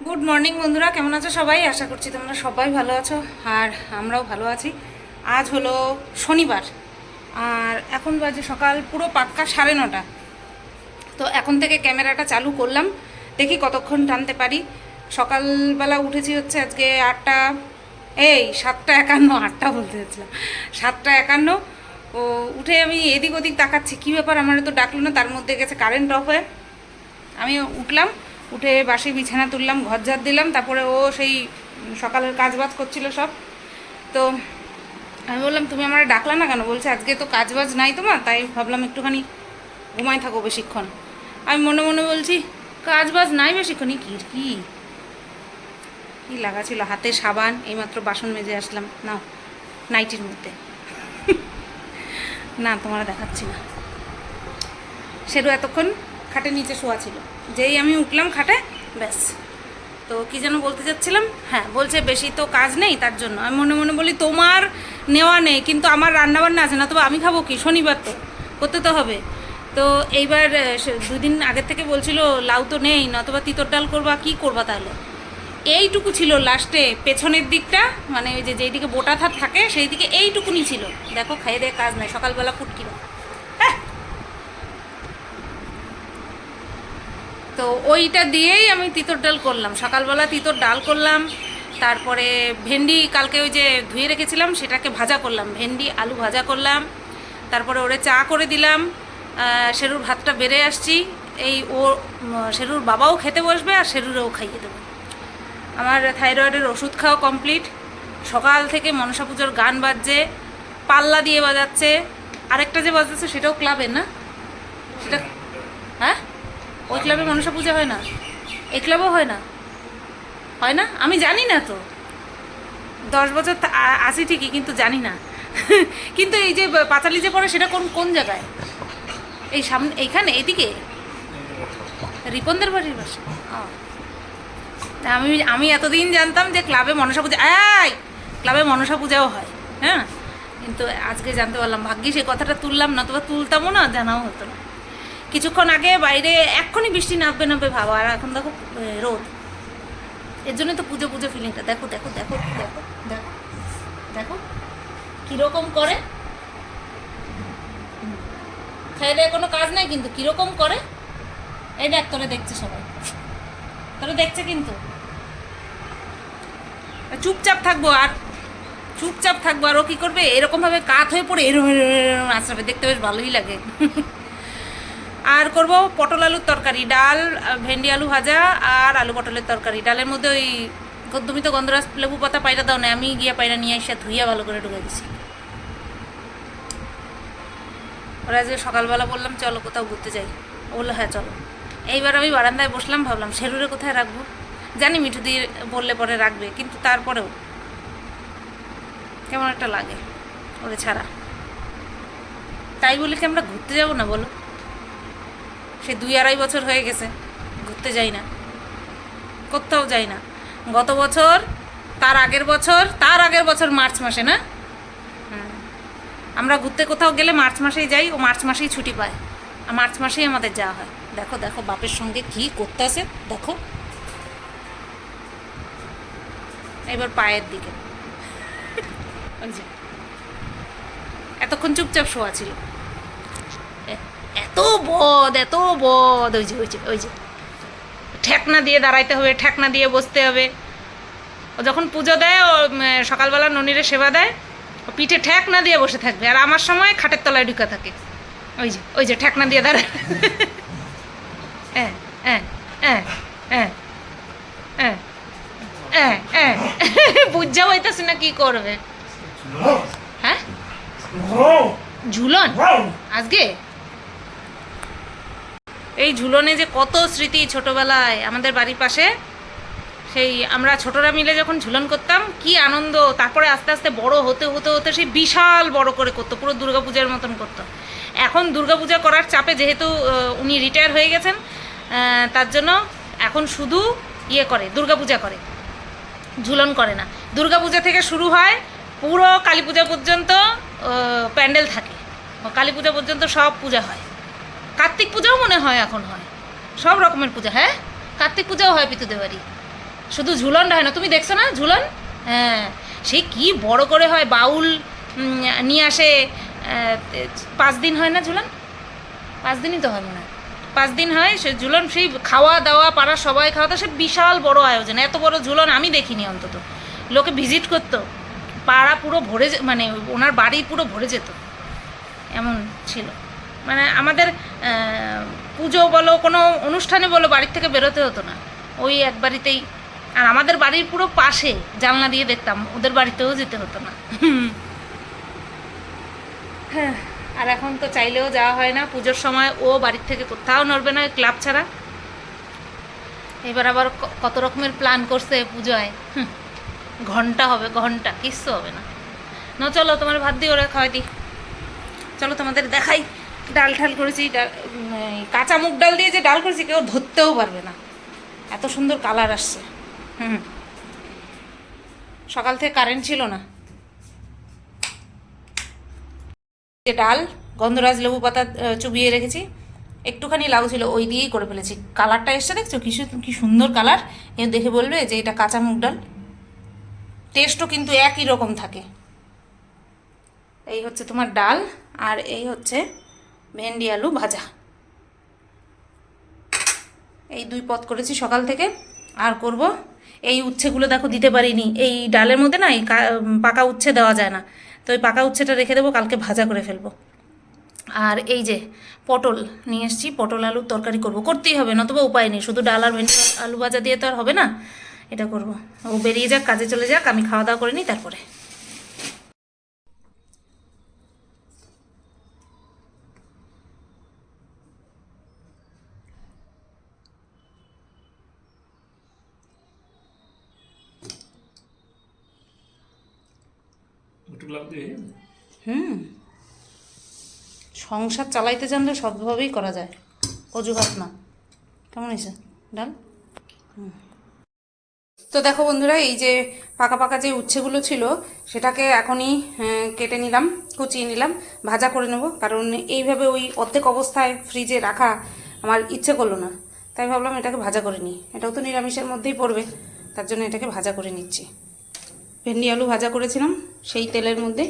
Good morning বন্ধুরা। কেমন আছো সবাই? আশা করছি তোমরা সবাই ভালো আছো, আর আমরাও ভালো আছি। আজ হলো শনিবার, আর এখন বাজে সকাল পুরো পাক্কা সাড়ে নটা। তো এখন থেকে ক্যামেরাটা চালু করলাম, দেখি কতক্ষণ টানতে পারি। সকালবেলা উঠেছি হচ্ছে আজকে আটটা, এই সাতটা একান্ন, আটটা বলতে চাচ্ছিলাম, সাতটা একান্ন। ও উঠে আমি এদিক ওদিক তাকাচ্ছি, কী ব্যাপার আমার তো ডাকলো না, তার মধ্যে গেছে কারেন্ট অফ হয়ে। আমি উঠলাম উঠে বাসি বিছানা তুললাম, ঘর ঝাড় দিলাম, তারপরে ও সেই সকালের কাজ বাজ করছিল সব। তো আমি বললাম, তুমি আমার ডাকলা না কেন? বলছে, আজকে তো কাজ বাজ নাই তোমার, তাই ভাবলাম একটুখানি ঘুমাই থাকো বেশিক্ষণ। আমি মনে মনে বলছি কাজ বাজ নাই বেশিক্ষণই কি কি? কি লাগা ছিল? হাতে সাবান, এইমাত্র বাসন মেজে আসলাম। নাও, নাইটির মধ্যে। না, তোমার দেখাচ্ছি না। সেরু এতক্ষণ খাটের নিচে শোয়া ছিল। যেই আমি উঠলাম খাটে, ব্যাস। তো কি যেন বলতে চাচ্ছিলাম? হ্যাঁ বলছে বেশি তো কাজ নেই তার জন্য। আমি মনে মনে বলি, তোমার নেওয়া নেই, কিন্তু আমার রান্নাবান্না আছে, না তবে আমি খাব কি? শনিবার তো, করতে তো হবে। তো এইবার দুদিন আগের থেকে বলছিল, লাউ তো নেই, নতবা তিতর ডাল করবা, কি করবা তাহলে? এইটুকু ছিল লাস্টে, পেছনের দিকটা মানে ওই যে যেই দিকে বোটা থাকে সেই দিকে এইটুকুনি ছিল। দেখো, খাইয়ে দিয়ে কাজ নাই, সকালবেলা ফুটকি দাও হ্যাঁ তো ওইটা দিয়েই আমি তিতর ডাল করলাম। সকালবেলা তিতর ডাল করলাম, তারপরে ভেন্ডি কালকে ওই যে ধুয়ে রেখেছিলাম, সেটাকে ভাজা করলাম। ভেন্ডি, আলু ভাজা করলাম, তারপরে ওরে চা করে দিলাম। শেরুর ভাতটা বেড়ে আসছি, এই ও শেরুর বাবাও খেতে বসবে আর শেরুরেও খাইয়ে দেবে। আমার থাইরয়েডের ওষুধ খাওয়া কমপ্লিট। সকাল থেকে মনসা পুজোর গান বাজছে, পাল্লা দিয়ে বাজাচ্ছে। আরেকটা যে বাজাচ্ছে সেটাও ক্লাবের না? সেটা ওই ক্লাবে মনসা পূজা হয় না? এই ক্লাবও হয় না? হয় না? আমি জানি না তো। দশ বছর আছি ঠিকই, কিন্তু জানি না। কিন্তু এই যে পাঁচালি যে পড়ে, সেটা কোন কোন জায়গায়? এই সামনে, এইখানে এইদিকে রিপনদের বাড়ির পাশে। আমি আমি এতদিন জানতাম যে ক্লাবে মনসা পূজা এই! ক্লাবে মনসা পূজাও হয় হ্যাঁ? কিন্তু আজকে জানতে পারলাম, ভাগ্যিস এই কথাটা তুললাম না তবে তুলতামও না, জানাও হতো না। কিছুক্ষণ আগে বাইরে এক্ষুনি বৃষ্টি নামবে নামবে ভাবা আর এখন দেখো রোদ এর জন্য তো পুজো পুজো ফিলিংটা দেখো দেখো দেখো দেখো দেখো দেখো কীরকম করে দেয়ে কোনো কাজ নাই কিন্তু কীরকম করে এই দেখ তোরে দেখছে সবাই তোরে দেখছে কিন্তু চুপচাপ থাকব আর চুপচাপ থাকব আর ও কী করবে এরকমভাবে কাত হয়ে পড়ে এরম এরম আঁচড়াবে দেখতে বেশ ভালোই লাগে আর করব পটল আলুর তরকারি, ডাল, ভেন্ডি আলু ভাজা আর আলু পটলের তরকারি। ডালের মধ্যে ওই তুমি তো গন্ধরাজ লেবু পাতা পায়রা দাও না, আমি গিয়া পায়রা নিয়ে এসে ধুইয়া ভালো করে ঢুকে দিছি। ওরা যে সকালবেলা বললাম, চলো কোথাও ঘুরতে যাই। বলল হ্যাঁ চলো। এইবার আমি বারান্দায় বসলাম, ভাবলাম, শেরুরে কোথায় রাখব? জানি মিঠু দিয়ে বললে পরে রাখবে, কিন্তু তারপরেও কেমন একটা লাগে, ওরে ছাড়া। তাই বলে কি আমরা ঘুরতে যাব না বলো? সে দুই আড়াই বছর হয়ে গেছে, ঘুরতে যাই না, কোথাও যাই না। গত বছর, তার আগের বছর, তার আগের বছর মার্চ মাসে না। আমরা ঘুরতে কোথাও গেলে মার্চ মাসেই যাই, ও মার্চ মাসেই ছুটি পায়। আর মার্চ মাসেই আমাদের যাওয়া হয়। দেখো দেখো, বাপের সঙ্গে কি করতে আছে দেখো। এবার পায়ের দিকে। এতক্ষণ চুপচাপ শোয়া ছিল। এত বদ এত বদ। ওই যে ওই যে ওই যে। ঠেকনা দিয়ে দাঁড়াইতে হবে ঠেকনা দিয়ে বসতে হবে। ও যখন পুজো দেয় ও সকালবেলা ননিরে সেবা দেয় ও পিঠে ঠেকনা দিয়ে বসে থাকবে। আর আমার সময় খাটের তলায় ঢুকা থাকে। ওই যে ওই যে ঠেকনা দিয়ে দাঁড়ায় হ্যাঁ হ্যাঁ হ্যাঁ হ্যাঁ হ্যাঁ হ্যাঁ হ্যাঁ বুঝা হইতেছে না কি করবে। হ্যাঁ? ঝুলন। আজকে? এই ঝুলনে যে কত স্মৃতি ছোটবেলায় আমাদের বাড়ির পাশে, সেই আমরা ছোটরা মিলে যখন ঝুলন করতাম, কি আনন্দ, তারপরে আস্তে আস্তে বড় হতে হতে হতে সেই বিশাল বড় করে করতো, পুরো দুর্গাপূজার মতন করতো। এখন দুর্গাপূজা করার চাপে যেহেতু উনি রিটায়ার হয়ে গেছেন তার জন্য এখন শুধু ইয়ে করে, দুর্গাপূজা করে, ঝুলন করে না। দুর্গাপূজা থেকে শুরু হয়, পুরো কালী পূজা পর্যন্ত প্যান্ডেল থাকে। কালী পূজা পর্যন্ত সব পূজা হয়। কার্তিক পূজাও মনে হয় এখন হয়। সব রকমের পূজা হ্যাঁ? কার্তিক পূজাও হয় পিতুদের বাড়ি। শুধু ঝুলনটা হয় না, তুমি দেখছ না ঝুলন? হ্যাঁ সে কি বড় করে হয়, বাউল নিয়ে আসে পাঁচ দিন হয় না ঝুলন? পাঁচ দিনই তো হয় হয়। পাঁচ দিন হয়, সে ঝুলন সেই খাওয়া দাওয়া, পাড়ার সবাই খাওয়া দাওয়া, সে বিশাল বড় আয়োজন। এত বড় ঝুলন আমি দেখিনি অন্তত। লোকে ভিজিট করতো। পাড়া পুরো ভরে মানে ওনার বাড়ি পুরো ভরে যেত। এমন ছিল। মানে আমাদের পুজো বলো, কোনো অনুষ্ঠানে বলো, বাড়ির থেকে বেরোতে হতো না। ওই এক বাড়িতেই। আর আমাদের বাড়ির পুরো পাশে জানলা দিয়ে দেখতাম, ওদের বাড়িতেও যেতে হতো না। হ্যাঁ আর এখন তো চাইলেও যাওয়া হয় না। পুজোর সময় ও বাড়ির থেকে কোথাও নড়বে না ক্লাব ছাড়া। এবার আবার কত রকমের প্ল্যান করছে পুজোয়। ঘণ্টা হবে, ঘণ্টা, কিচ্ছু হবে না। ন চলো, তোমার ভাত দিয়ে ওরা খাওয়াই দিই। চলো, তোমাদের দেখাই। ডাল ঠাল করেছি কাঁচা মুগ ডাল দিয়ে যে ডাল করেছি, কেউ ধরতেও পারবে না। এত সুন্দর কালার আসছে। হুম। সকাল থেকে কারেন্ট ছিল না। যে ডাল, গন্ধরাজ লেবু পাতা চুবিয়ে রেখেছি। একটুখানি লাউ ছিল, ওই দিয়েই করে ফেলেছি। কালারটা এসছে, দেখছ? কি কি সুন্দর কালার। এ দেখে বলবে যে এটা কাঁচা মুগ ডাল। টেস্টও কিন্তু একই রকম থাকে। এই হচ্ছে তোমার ডাল, আর এই হচ্ছে ভেন্ডি আলু ভাজা। এই দুই পথ করেছি সকাল থেকে। আর করব এই উচ্ছেগুলো দেখো দিতে পারিনি। এই ডালের মধ্যে না এই পাকা উচ্ছে দেওয়া যায় না। তো ওই পাকা উচ্ছেটা রেখে দেবো, কালকে ভাজা করে ফেলব। আর এই যে পটল নিয়ে এসেছি, পটল আলুর তরকারি করব। করতেই হবে, নতুবা উপায় নেই। শুধু ডাল আর ভেন্ডি আলু ভাজা দিয়ে তো আর হবে না, এটা করব। ও বেরিয়ে যাক, কাজে চলে যাক, আমি খাওয়া দাওয়া করে নিই, তারপরে। হুম। সংসার চালাইতে জানলে সবভাবেই করা যায়। অজুহাত না। কেমন হয়েছে? ডাল? হুম। তো দেখো বন্ধুরা, এই যে পাকা পাকা যে উচ্ছেগুলো ছিল, সেটাকে এখনই কেটে নিলাম, কুচিয়ে নিলাম, ভাজা করে নেব। কারণ এইভাবে ওই অর্ধেক অবস্থায় ফ্রিজে রাখা আমার ইচ্ছে করল না। তাই ভাবলাম এটাকে ভাজা করে নিই। এটাও তো নিরামিষের মধ্যেই পড়বে। তার জন্য এটাকে ভাজা করে নিচ্ছি। ভেন্ডি আলু ভাজা করেছিলাম, সেই তেলের মধ্যে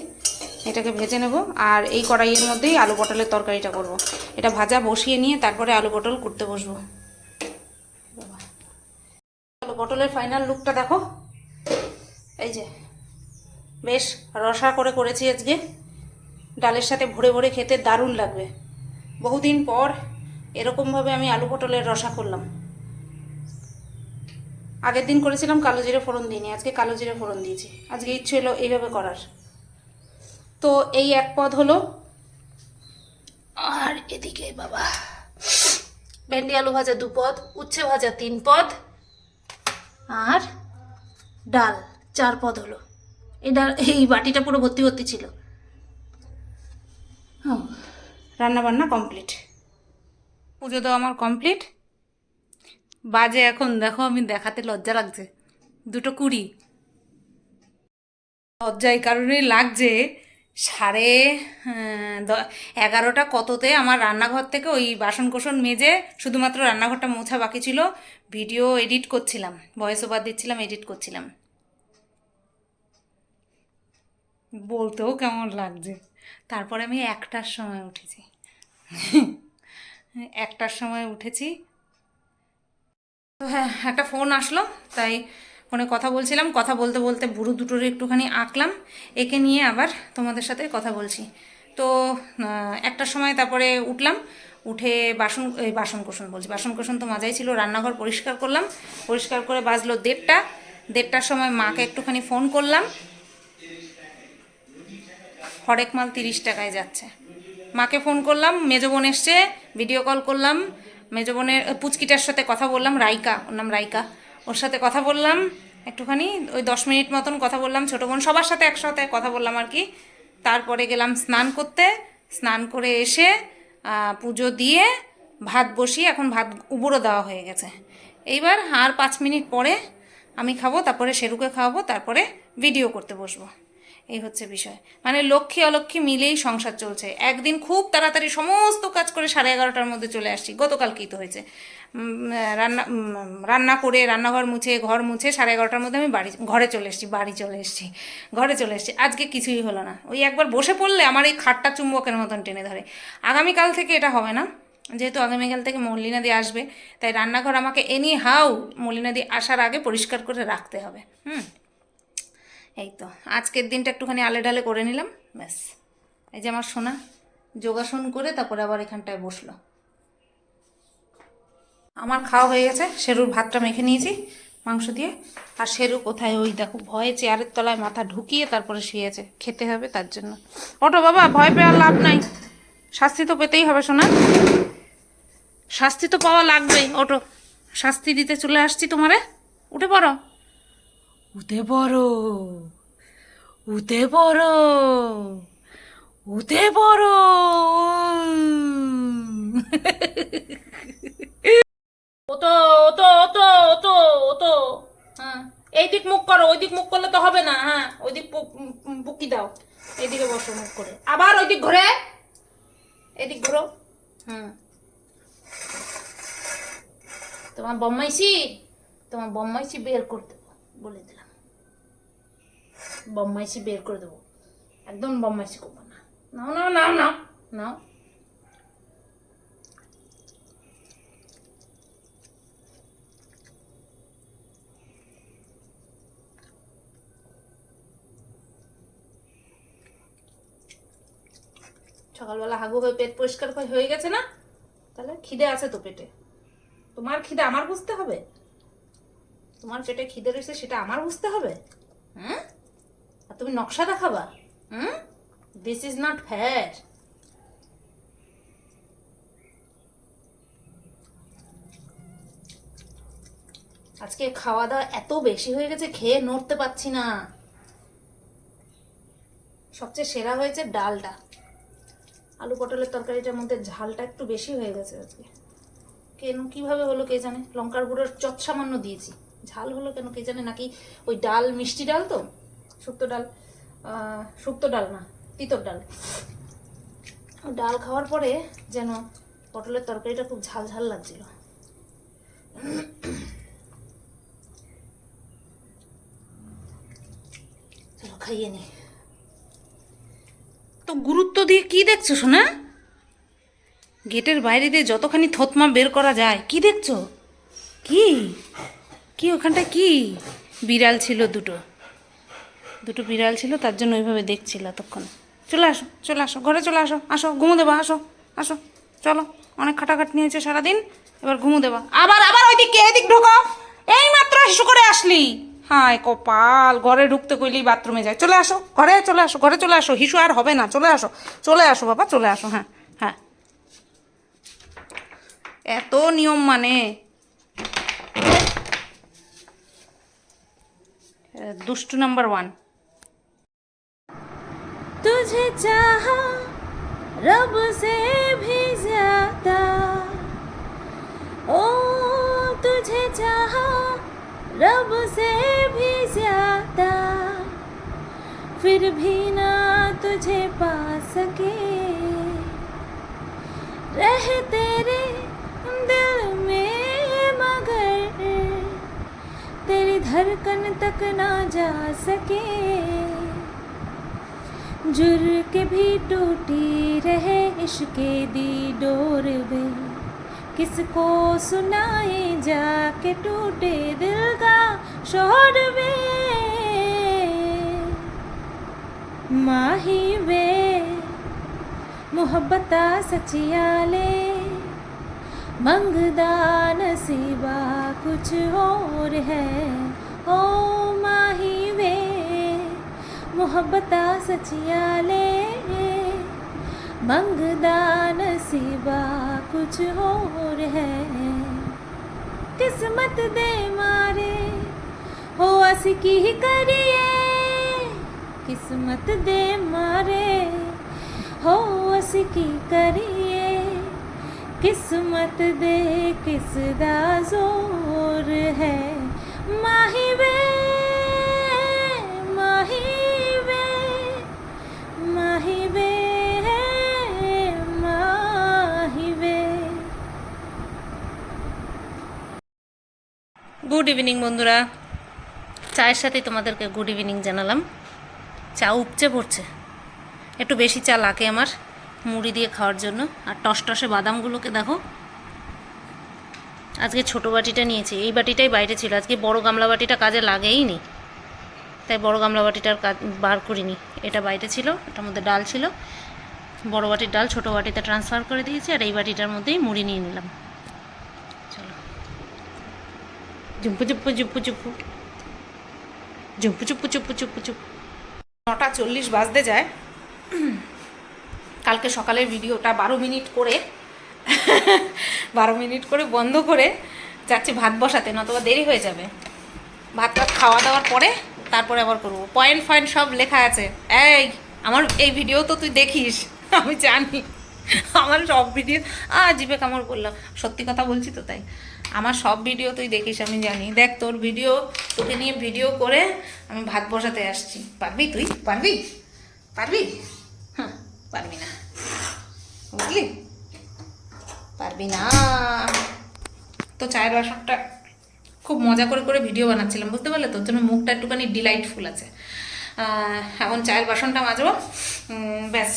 এটাকে ভেজে নেব। আর এই কড়াইয়ের মধ্যেই আলু পটলের তরকারিটা করব। এটা ভাজা বসিয়ে নিয়ে তারপরে আলু পটল করতে বসবো। আলু পটলের ফাইনাল লুকটা দেখো। এই যে, বেশ রসা করে করেছি আজকে। ডালের সাথে ভরে ভরে খেতে দারুণ লাগবে। বহুদিন পর এরকমভাবে আমি আলু পটলের রসা করলাম। আগের দিন করেছিলাম কালো জিরে ফোড়ন দিইনি, আজকে কালো জিরে ফোড়ন দিয়েছি। আজকে ইচ্ছে হলো এইভাবে করার। তো এই এক পদ হলো আর এদিকে বাবা। ভেন্ডি আলু ভাজা দু পদ, উচ্ছে ভাজা তিন পদ, আর ডাল চার পদ হলো। এই ডাল এই বাটিটা পুরো ভর্তি ভর্তি ছিল। রান্না বান্না কমপ্লিট। পুজো তো আমার কমপ্লিট। বাজে এখন, দেখো আমি দেখাতে লজ্জা লাগছে। দুটো কুড়ি। লজ্জা এই কারণেই লাগছে, সাড়ে দ- এগারোটা কততে আমার রান্নাঘর থেকে ওই বাসন কোসন মেজে শুধুমাত্র রান্নাঘরটা মোছা বাকি ছিল, ভিডিও এডিট করছিলাম ভয়েস ওভার দিচ্ছিলাম এডিট করছিলাম। বলতেও কেমন লাগছে। তারপরে আমি একটার সময় উঠেছি। একটার সময় উঠেছি তো হ্যাঁ একটা ফোন আসলো, তাই ফোনে কথা বলছিলাম। কথা বলতে বলতে বুড়ো দুটোর একটুখানি আঁকলাম, একে নিয়ে আবার তোমাদের সাথে কথা বলছি। তো একটার সময় তারপরে উঠলাম, উঠে বাসন, এই বাসন বলছি। বাসন তো মাজাই ছিল, রান্নাঘর পরিষ্কার করলাম। পরিষ্কার করে বাজলো দেড়টা। দেড়টার সময় মাকে একটুখানি ফোন করলাম। হরেক মাল তিরিশ টাকায় যাচ্ছে। মাকে ফোন করলাম, মেজো বোন এসছে ভিডিও কল করলাম। মেজো বোনের পুচকিটার সাথে কথা বললাম, রাইকা, ওর নাম রাইকা। ওর সাথে কথা বললাম একটুখানি, ওই দশ মিনিট মতন কথা বললাম, ছোটো বোন, সবার সাথে একসাথে কথা বললাম আর কি। তারপরে গেলাম স্নান করতে, স্নান করে এসে পুজো দিয়ে ভাত বসিয়ে এখন ভাত উবুড়ো দেওয়া হয়ে গেছে। এইবার আর পাঁচ মিনিট পরে আমি খাব, তারপরে শেরুকে খাওয়াবো, তারপরে ভিডিও করতে বসবো। এই হচ্ছে বিষয়। মানে লক্ষ্মী অলক্ষ্মী মিলেই সংসার চলছে। একদিন খুব তাড়াতাড়ি সমস্ত কাজ করে সাড়ে এগারোটার মধ্যে চলে আসছি। গতকালকেই তো হয়েছে। রান্না রান্না করে, রান্নাঘর মুছে, ঘর মুছে সাড়ে এগারোটার মধ্যে আমি বাড়ি, ঘরে চলে এসেছি, বাড়ি চলে এসেছি, ঘরে চলে এসেছি। আজকে কিছুই হলো না। ওই একবার বসে পড়লে আমার এই খাটটা চুম্বকের মতন টেনে ধরে। আগামীকাল থেকে এটা হবে না। যেহেতু আগামীকাল থেকে মল্লিনাদি আসবে, তাই রান্নাঘর আমাকে এনি হাউ মল্লিনাদি আসার আগে পরিষ্কার করে রাখতে হবে। হুম? এই তো, আজকের দিনটা একটুখানি আলে ডালে করে নিলাম, ব্যাস। এই যে আমার সোনা, যোগাসন করে তারপরে আবার এখানটায় বসল। আমার খাওয়া হয়ে গেছে, শেরুর ভাতটা মেখে নিয়েছি, মাংস দিয়ে। আর শেরু কোথায়? ওই দেখো, ভয়ে চেয়ারের তলায় মাথা ঢুকিয়ে তারপরে শুয়েছে, খেতে হবে তার জন্য। ওটো বাবা, ভয় পেয়ে লাভ নাই। শাস্তি তো পেতেই হবে শোনা শাস্তি তো পাওয়া লাগবেই ওটো শাস্তি দিতে চলে আসছি তোমারে। উঠে পড়ো। উঠে পড়ো উঠে পড়ো উঠে পড়ো ওতো ওতো ওতো ওতো ওতো। হ্যাঁ এই দিক মুখ করো ওই দিক মুখ করলে তো হবে না হ্যাঁ ওই দিক বুকি দাও। এইদিকে বসো মুখ করে। আবার ওই দিক ঘুরে। এদিক ঘুরো। হুম তোমার বম্মাইসি? তোমার বম্মাইসি বের করে দেবো বলে দিলাম। বম্মাইসি বের করে দেবো। একদম বম্মাইসি করব না। নাও নাও নাও নাও নাও। সকালবেলা হাগু হয়ে পেট পরিষ্কার হয়ে- হয়ে গেছে না? তাহলে খিদে আছে তো পেটে। তোমার খিদে আমার বুঝতে হবে? তোমার পেটে খিদে রয়েছে সেটা আমার বুঝতে হবে? হুম? আর তুমি নকশা দেখাবা? হুম? দিস ইজ নট ফেয়ার আজকে খাওয়া দাওয়া এত বেশি হয়ে গেছে, খেয়ে নড়তে পারছি না। সবচেয়ে সেরা হয়েছে ডালটা। আলু পটলের তরকারিটার মধ্যে ঝালটা একটু বেশি হয়ে গেছে আজকে। কেন, কীভাবে হলো কে জানে? লঙ্কার গুঁড়োর চট সামান্য দিয়েছি। ঝাল হলো কেন কে জানে? নাকি ওই ডাল, মিষ্টি ডাল তো? শুক্তো ডাল শুক্তো ডাল না, তিতর ডাল। ডাল খাওয়ার পরে যেন পটলের তরকারিটা খুব ঝাল ঝাল লাগছিল। খাইয়ে নি। তো গুরুত্ব দিয়ে কি দেখছ শোনা গেটের বাইরে দিয়ে যতখানি থতমা বের করা যায়, কি দেখছ? কি? কি ওখানটা কি? বিড়াল ছিল দুটো। দুটো বিড়াল ছিল, তার জন্য ওইভাবে দেখছিল তখন চলে আসো চলে আসো, ঘরে চলে আসো আসো, ঘুমো দেবা, আসো আসো, চলো। অনেক খাটাখাটনি হয়েছে সারাদিন, এবার ঘুমো দেবা। আবার আবার ওই দিকে এদিক ঢোকো এই মাত্র শিশু করে আসলি। হায় কপাল, ঘরে ঢুকতে কইলি বাথরুমে যায়। চলে আসো, ঘরে চলে আসো, ঘরে চলে আসো, হিসু আর হবে না, চলে আসো চলে আসো বাবা, চলে আসো হ্যাঁ হ্যাঁ। এত নিয়ম মানে। দুষ্টু নাম্বার ওয়ান। तुझे चाहा रब से भी ज़्यादा। ओ, तुझे चाहा रब से भी ज़्यादा। फिर भी ना तुझे पा सके। रह तेरे दिल में मगर, तेरी धड़कन तक ना जा सके। जुर के भी टूटी रहे इश्क दी डोर वे किसको सुनाए जाके टूटे दिल का शोर वे माही वे, मोहब्बता सचिया ले। मंगदा नसीबा कुछ और है। ओ माही ਮੁਹੱਬਤਾਂ ਸੱਚੀਆਂ ਲੈ ਮੰਗਦਾ ਨਸੀਬਾ ਕੁਛ ਹੋਰ ਹੈ ਕਿਸਮਤ ਦੇ ਮਾਰੇ ਹੋ ਅਸੀਂ ਕੀ ਕਰੀਏ ਕਿਸਮਤ ਦੇ ਮਾਰੇ ਹੋ ਅਸੀਂ ਕੀ ਕਰੀਏ ਕਿਸਮਤ ਦੇ ਕਿਸ ਦਾ ইভিনিং, বন্ধুরা। চায়ের সাথে তোমাদেরকে গুড ইভিনিং জানালাম। চা উপচে পড়ছে। একটু বেশি চা লাগে আমার মুড়ি দিয়ে খাওয়ার জন্য। আর টসটসে বাদামগুলোকে দেখো। আজকে ছোট বাটিটা নিয়েছি। এই বাটিটাই বাইরে ছিল। আজকে বড় গামলা বাটিটা কাজে লাগেই নি। তাই বড় গামলা বাটিটার কাজ বার করিনি। এটা বাইরে ছিল, এটার মধ্যে ডাল ছিল। বড় বাটির ডাল, ছোট বাটিতে ট্রান্সফার করে দিয়েছি। আর এই বাটিটার মধ্যেই মুড়ি নিয়ে নিলাম চলো জুম্পু চুপ্পু চুপ্পু চুপ্পু জুম্পু চুপ্পু চুপ্পু চুপ্পু চুপ নটা চল্লিশ বাজতে যায়। কালকে সকালের ভিডিওটা বারো মিনিট করে, বারো মিনিট করে বন্ধ করে যাচ্ছি ভাত বসাতে, নতবা দেরি হয়ে যাবে। ভাত টাত খাওয়া দাওয়ার পরে তারপরে আবার করব। পয়েন্ট ফয়েন্ট সব লেখা আছে। এই, আমার এই ভিডিও তো তুই দেখিস, আমি জানি। আমার সব ভিডিও আ জিবে কামড় বললাম সত্যি কথা বলছি তো তাই। আমার সব ভিডিও তুই দেখিস, আমি জানি। দেখ, তোর ভিডিও তোকে নিয়ে ভিডিও করে আমি ভাত বসাতে আসছি। পারবি তুই? পারবি? পারবি? হ্যাঁ পারবি না। বুঝলি? পারবি না। তো চায়ের বাসনটা খুব মজা করে করে ভিডিও বানাচ্ছিলাম, বুঝতে পারলে তোর জন্য মুখটা একটুখানি ডিলাইটফুল আছে। এখন চায়ের বাসনটা মাজবো। ব্যাস,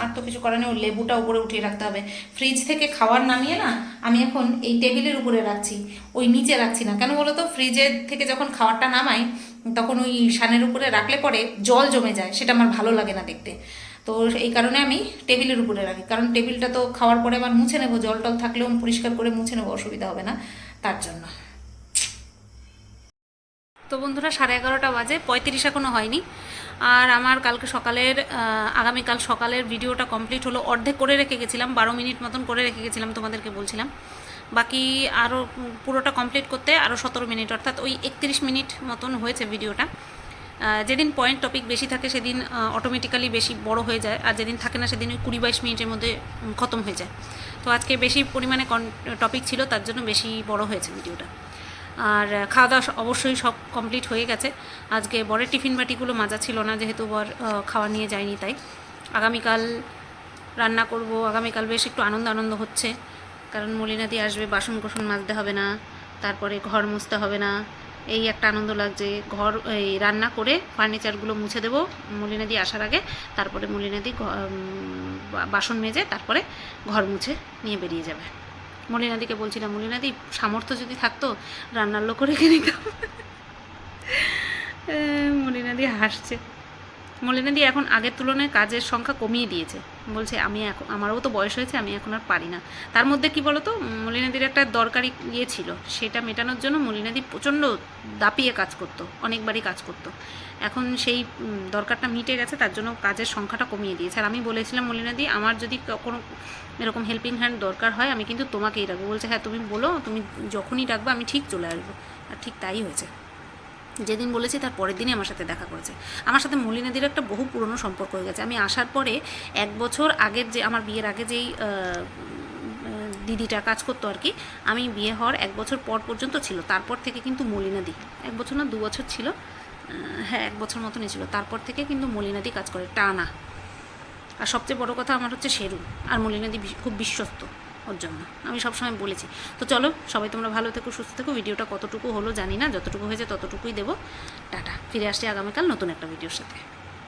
আর তো কিছু করার নেই লেবুটা উপরে উঠিয়ে রাখতে হবে। ফ্রিজ থেকে খাবার নামিয়ে না, আমি এখন এই টেবিলের উপরে রাখছি, ওই নিচে রাখছি না। কেন বলো তো ফ্রিজের থেকে যখন খাবারটা নামাই, তখন ওই সানের উপরে রাখলে পরে জল জমে যায়, সেটা আমার ভালো লাগে না দেখতে। তো এই কারণে আমি টেবিলের উপরে রাখি, কারণ টেবিলটা তো খাওয়ার পরে আবার মুছে নেব, জল টল থাকলেও পরিষ্কার করে মুছে নেব, অসুবিধা হবে না, তার জন্য। তো বন্ধুরা সাড়ে এগারোটা বাজে, পঁয়ত্রিশ এখনও হয়নি। আর আমার কালকে সকালের আগামীকাল সকালের ভিডিওটা কমপ্লিট হলো, অর্ধেক করে রেখে গেছিলাম, বারো মিনিট মতন করে রেখে গেছিলাম তোমাদেরকে বলছিলাম। বাকি আরও পুরোটা কমপ্লিট করতে আরও সতেরো মিনিট, অর্থাৎ ওই একত্রিশ মিনিট মতন হয়েছে ভিডিওটা। যেদিন পয়েন্ট টপিক বেশি থাকে সেদিন অটোমেটিক্যালি বেশি বড় হয়ে যায়, আর যেদিন থাকে না সেদিন ওই কুড়ি বাইশ মিনিটের মধ্যে খতম হয়ে যায়। তো আজকে বেশি পরিমাণে টপিক ছিল, তার জন্য বেশি বড় হয়েছে ভিডিওটা। আর খাওয়া দাওয়া অবশ্যই সব কমপ্লিট হয়ে গেছে। আজকে বরের টিফিন বাটিগুলো মাজা ছিল না, যেহেতু বর খাওয়া নিয়ে যায়নি তাই। আগামীকাল রান্না করব, আগামীকাল বেশ একটু আনন্দ আনন্দ হচ্ছে। কারণ মলিনাদি আসবে বাসন কোসন মাজতে হবে না, তারপরে ঘর মুছতে হবে না। এই একটা আনন্দ লাগছে, ঘর, এই রান্না করে ফার্নিচারগুলো মুছে দেবো মলিনাদি আসার আগে, তারপরে মলিনাদি বাসন মেজে তারপরে ঘর মুছে নিয়ে বেরিয়ে যাবে। মলিনাদিকে বলছিলাম মলিনাদি সামর্থ্য যদি থাকতো রান্নার লোক করে এ, মলিনাদি হাসছে। মলিনাদি এখন আগের তুলনায় কাজের সংখ্যা কমিয়ে দিয়েছে। বলছে, আমি এখন আমারও তো বয়স হয়েছে, আমি এখন আর পারি না। তার মধ্যে কি বলতো মলিনাদির একটা দরকারি ইয়ে ছিল, সেটা মেটানোর জন্য মলিনাদি প্রচণ্ড দাপিয়ে কাজ করতো, অনেকবারই কাজ করতো। এখন সেই দরকারটা মিটে গেছে, তার জন্য কাজের সংখ্যাটা কমিয়ে দিয়েছে। আর আমি বলেছিলাম মলিনাদি আমার যদি কোনো এরকম হেল্পিং হ্যান্ড দরকার হয়, আমি কিন্তু তোমাকেই রাখব। বলছে হ্যাঁ তুমি বলো, তুমি যখনই ডাকবে আমি ঠিক চলে আসব। আর ঠিক তাই হয়েছে। যেদিন বলেছি তার পরের দিনই আমার সাথে দেখা করেছে। আমার সাথে মলিনাদির একটা বহু পুরনো সম্পর্ক হয়ে গেছে। আমি আসার পরে এক বছর আগের যে আমার বিয়ের আগে যেই দিদিটা কাজ করতো আর কি, আমি বিয়ে হওয়ার এক বছর পর পর্যন্ত ছিল। তারপর থেকে কিন্তু মলিনাদি এক বছর না দু বছর ছিল হ্যাঁ এক বছর মতনই ছিল। তারপর থেকে কিন্তু মলিনাদি কাজ করে, টানা। আর সবচেয়ে বড় কথা আমার হচ্ছে শেরু। আর মলিনাদি খুব বিশ্বস্ত। ওর জন্য। আমি সবসময় বলেছি। তো চলো, সবাই তোমরা ভালো থেকো, সুস্থ থেকো। ভিডিওটা কতটুকু হলো জানি না, যতটুকু হয়েছে ততটুকুই দেবো। টাটা। ফিরে আসছি আগামীকাল নতুন একটা ভিডিওর সাথে।